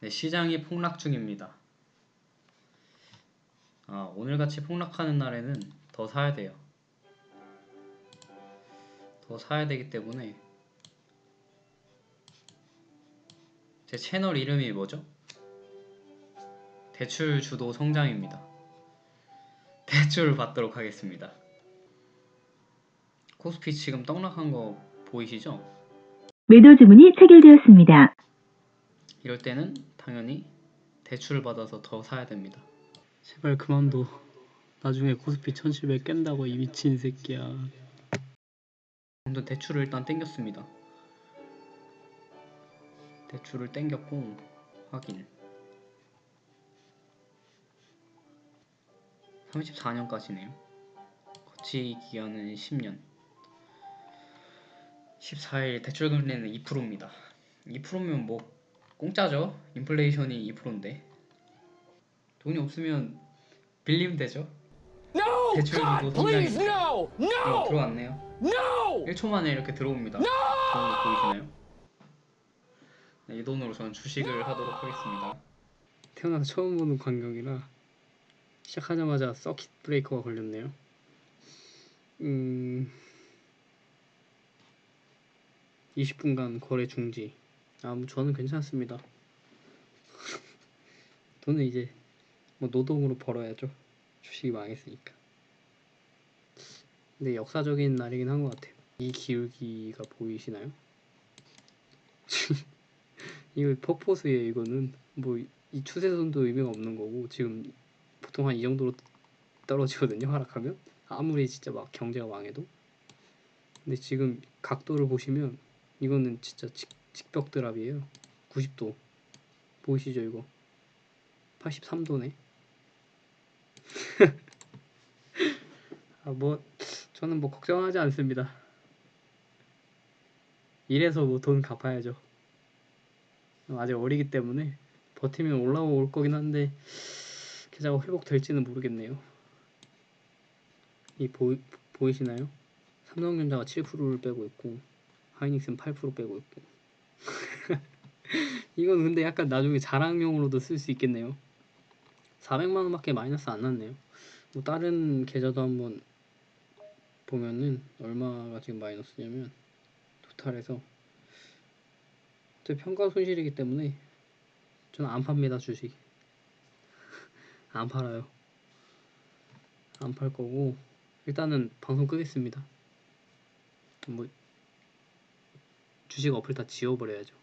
네, 시장이 폭락 중입니다. 아, 오늘같이 폭락하는 날에는 더 사야 돼요. 더 사야 되기 때문에 제 채널 이름이 뭐죠? 대출 주도 성장입니다. 대출을 받도록 하겠습니다. 코스피 지금 떡락한 거 보이시죠? 매도 주문이 체결되었습니다. 이럴 때는 당연히 대출을 받아서 더 사야 됩니다. 제발 그만둬. 나중에 코스피 1700 깬다고 이 미친 새끼야. 아무튼 대출을 일단 땡겼습니다. 대출을 땡겼고 확인. 34년까지네요. 거치 기간은 10년. 14일 대출 금리는 2%입니다. 2%면 뭐 공짜죠. 인플레이션이 2%인데 돈이 없으면 빌리면 되죠. No! 대출 God, 주고 please, 성장이- no! 어, No! 들어왔네요. No! 1초 만에 이렇게 들어옵니다. 좋은 거 보이시나요? 네, 이 돈으로 저는 주식을 하도록 하겠습니다. 태어나서 처음 보는 광경이라 시작하자마자 서킷 브레이커가 걸렸네요. 음, 20분간 거래 중지. 아, 뭐 저는 괜찮습니다. 돈은 이제 뭐 노동으로 벌어야죠. 주식이 망했으니까. 근데 역사적인 날이긴 한 것 같아요. 이 기울기가 보이시나요? 이거 퍼포스예요. 이거는 뭐 이 추세선도 의미가 없는 거고 지금 보통 한 이 정도로 떨어지거든요. 하락하면 아무리 진짜 막 경제가 망해도. 근데 지금 각도를 보시면 이거는 진짜 직, 직벽 드랍이에요. 90도 보이시죠 이거? 83도네. 아 뭐 저는 뭐 걱정하지 않습니다. 이래서 뭐 돈 갚아야죠. 아직 어리기 때문에 버티면 올라올 거긴 한데 계좌가 회복될지는 모르겠네요. 이 보이, 보이시나요? 삼성전자가 7%를 빼고 있고 하이닉스는 8% 빼고 있고 이건 근데 약간 나중에 자랑용으로도 쓸 수 있겠네요. 400만 원 밖에 마이너스 안 났네요. 뭐 다른 계좌도 한번 보면은 얼마가 지금 마이너스냐면 토탈에서 제 평가 손실이기 때문에 저는 안 팝니다 주식 안 팔아요 안 팔 거고 일단은 방송 끄겠습니다 뭐 주식 어플 다 지워버려야죠